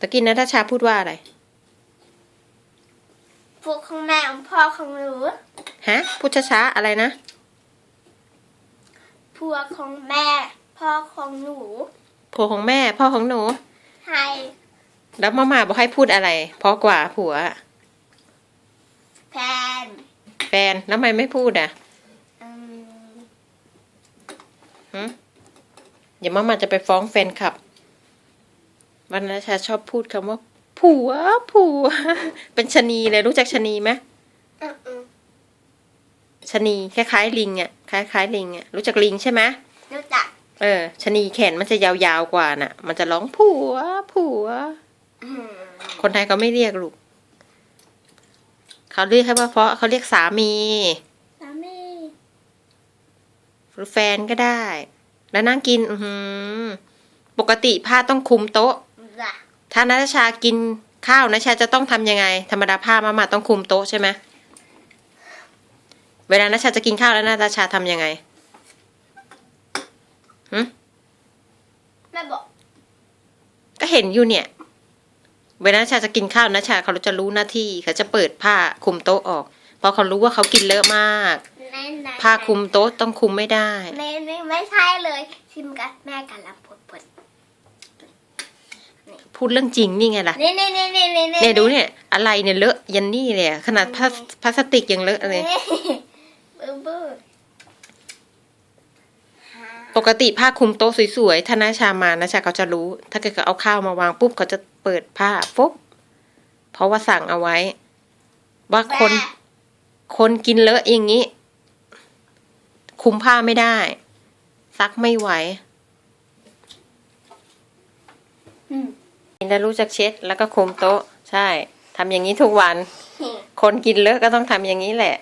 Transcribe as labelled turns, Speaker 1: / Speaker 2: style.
Speaker 1: ตะกี้นัทชาพูดว่าอะไร
Speaker 2: พวกของแม่ของพ่อของหนู
Speaker 1: ฮะ พูดช้าๆอะไรนะ
Speaker 2: พวกของแม่ พ่อของหนู
Speaker 1: ผัวของแม่ พ่อของหนู
Speaker 2: ให้
Speaker 1: แล้วมาม่าบอกให้พูดอะไร เพราะกว่าผัว
Speaker 2: แฟน
Speaker 1: แฟนแล้วทำไมไม่พูดอะ
Speaker 2: อืม
Speaker 1: หึเดี๋ยวมาม่าจะไปฟ้องแฟนคลับ วันนัทชาชอบพูดคำว่า ผัว ผัว เป็นชะนีเลยรู้จักชะนีไหม
Speaker 2: อืมอืม
Speaker 1: ชะนีคล้ายๆลิงอะคล้ายๆลิงอะรู้จักลิงใช่ไหม
Speaker 2: รู้จัก
Speaker 1: เออชะนีแขนมันจะยาวๆกว่าน่ะ มันจะร้องผัว ผัว
Speaker 2: อืม
Speaker 1: คนไทยเขาไม่เรียกลูกเขาเรียกแค่ว่าเพราะเขาเรียกสามี
Speaker 2: สามี
Speaker 1: หรือแฟนก็ได้ แล้วนั่งกิน อือหือปกติผ้าต้องคุมโต๊ะ
Speaker 2: จ้ะ
Speaker 1: ถ้านัทชากินข้าวนัทชาจะต้องทำยังไง ธรรมดาผ้ามามาต้องคุมโต๊ะใช่ไหมเวลานัทชาจะกินข้าวแล้วนัทชาทำยังไง
Speaker 2: แม่บอก
Speaker 1: ก็เห็นอยู่เนี่ย เวลานัชชาจะกินข้าวนัชชาเขาจะรู้หน้าที่เขาจะเปิดผ้าคลุมโต๊ะออกเพราะเขารู้ว่าเขากินเลอะมาก
Speaker 2: ในใน
Speaker 1: ผ้าคลุมโต๊ะต้องคลุมไม่ได้
Speaker 2: ในในไม่ใช่เลยชิมกันแม่กันลังปวดปวด
Speaker 1: พูดเรื่องจริงนี่ไงล่ะ
Speaker 2: นี่นี่นี่นี่นี่
Speaker 1: เนี่ยดูเนี่ย อะไรเนี่ยเลอะยันนี่เลยอะขนาดพลาสพลาสติกยังเลอะเลย
Speaker 2: บื้อบื้อ
Speaker 1: ปกติผ้าคลุมโต๊ะสวยๆถ้านัชชามานัชชาเขาจะรู้ ถ้าเกิดเขาเอาข้าวมาวางปุ๊บเขาจะเปิดผ้าปุ๊บเพราะว่าสั่งเอาไว้ ว่าคนคนกินเลอะอย่างนี้ คุมผ้าไม่ได้ ซักไม่ไหว
Speaker 2: อืม
Speaker 1: แล้วรู้จักเช็ดแล้วก็คุมโต๊ะ ใช่ทำอย่างนี้ทุกวัน คนกินเลอะก็ต้องทำอย่างนี้แหละ